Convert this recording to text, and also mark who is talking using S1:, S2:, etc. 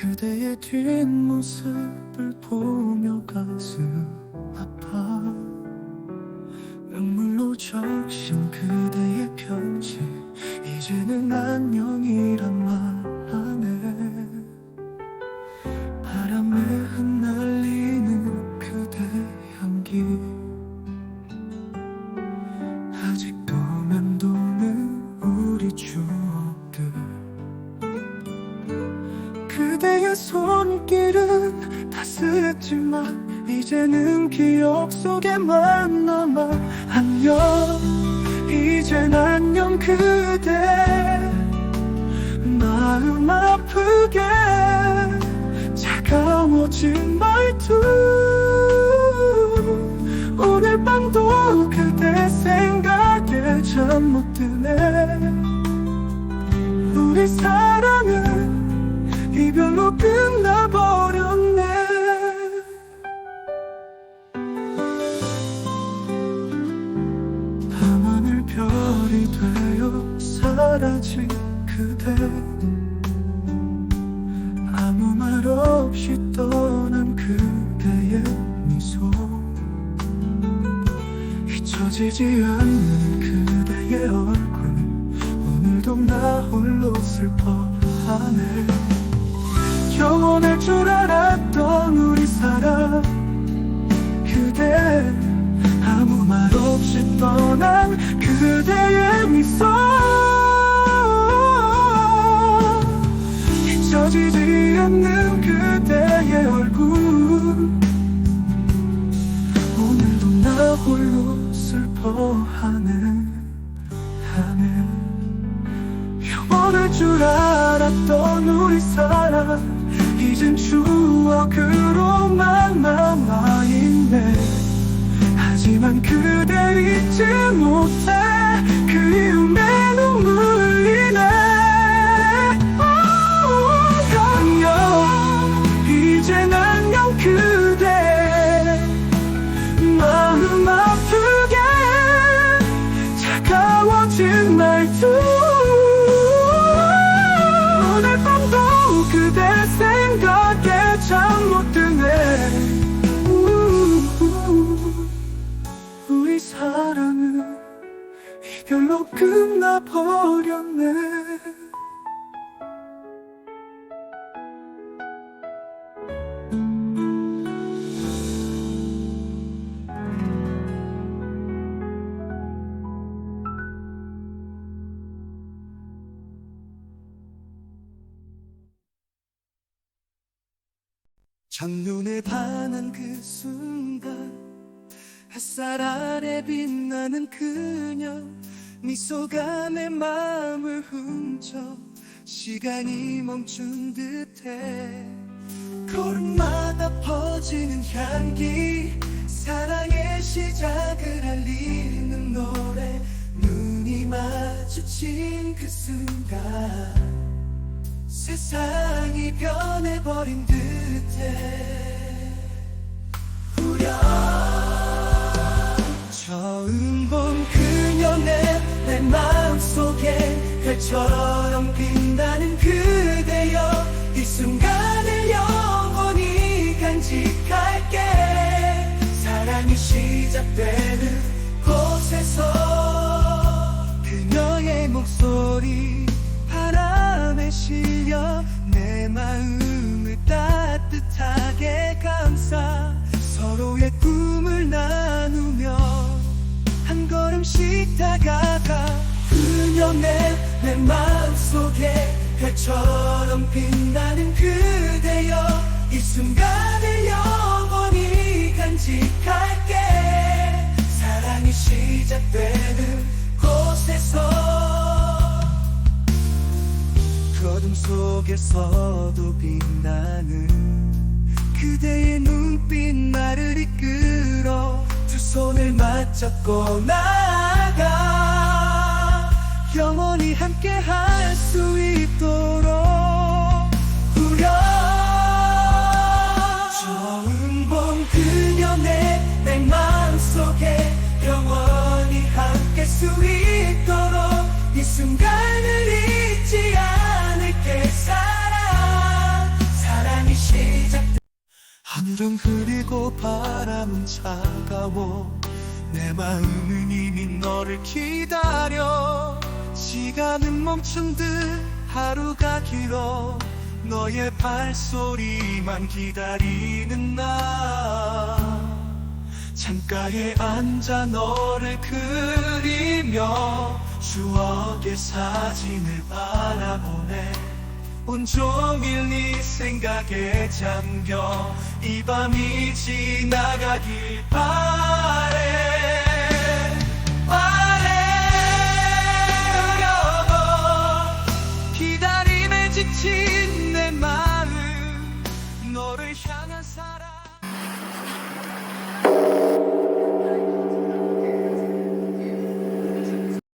S1: 그대의 뒷모습을 보며 가슴 아파. 눈물로 적신 그대의 편지. 이제는 안녕 따스했지만 이제는 기억 속에만 남아. 안녕. 이젠 안녕 그대. 마음 아프게. 차가워진 말투. 오늘 밤도 그대 생각에 잠 못 드네. 우리 사랑 별이 되어 사라진 그대. 아무 말 없이 떠난 그대의 미소. 잊혀지지 않는 그대의 얼굴. 오늘도 나 홀로 슬퍼하네. 영원할 줄 알았던 우리 사랑. 그대 아무 말 없이 떠난 그대의 줄 알았던 우리 사랑. 이젠 추억으로만 남아있네. 하지만 그댈 잊지 못해 끝나버렸네. 첫눈에 반한 그 순간 햇살 아래 빛나는 그녀 미소가 내 마음을 훔쳐 시간이 멈춘 듯해. 걸음마다 퍼지는 향기 사랑의 시작을 알리는 노래. 눈이 마주친 그 순간 세상이 변해버린 듯해. 우려 처음 본 그녀네 내 마음속에 별처럼 빛나는 그대여 이 순간을 영원히 간직할게. 사랑이 시작되는 곳에서 그녀의 목소리 바람에 실려 내 마음을 따뜻하게 감싸 서로의 꿈을 나누며 한 걸음씩 다가가 그녀의 내 마음속에 별처럼 빛나는 그대여 이 순간을 영원히 간직할게. 사랑이 시작되는 곳에서 그 어둠 속에서도 빛나는 그대의 눈빛 나를 이끌어 두 손을 맞잡고 나아가 영원히 함께 할 수 있도록 우려. 처음 본 그녀네 내 마음속에 영원히 함께 수 있도록 이 순간을 잊지 않을게. 사랑 사랑이 시작 하늘은 흐리고 바람은 차가워. 내 마음은 이미 너를 기다려 시간은 멈춘 듯 하루가 길어 너의 발소리만 기다리는 나. 창가에 앉아 너를 그리며 추억의 사진을 바라보네. 온종일 네 생각에 잠겨 이 밤이 지나가길 바래 için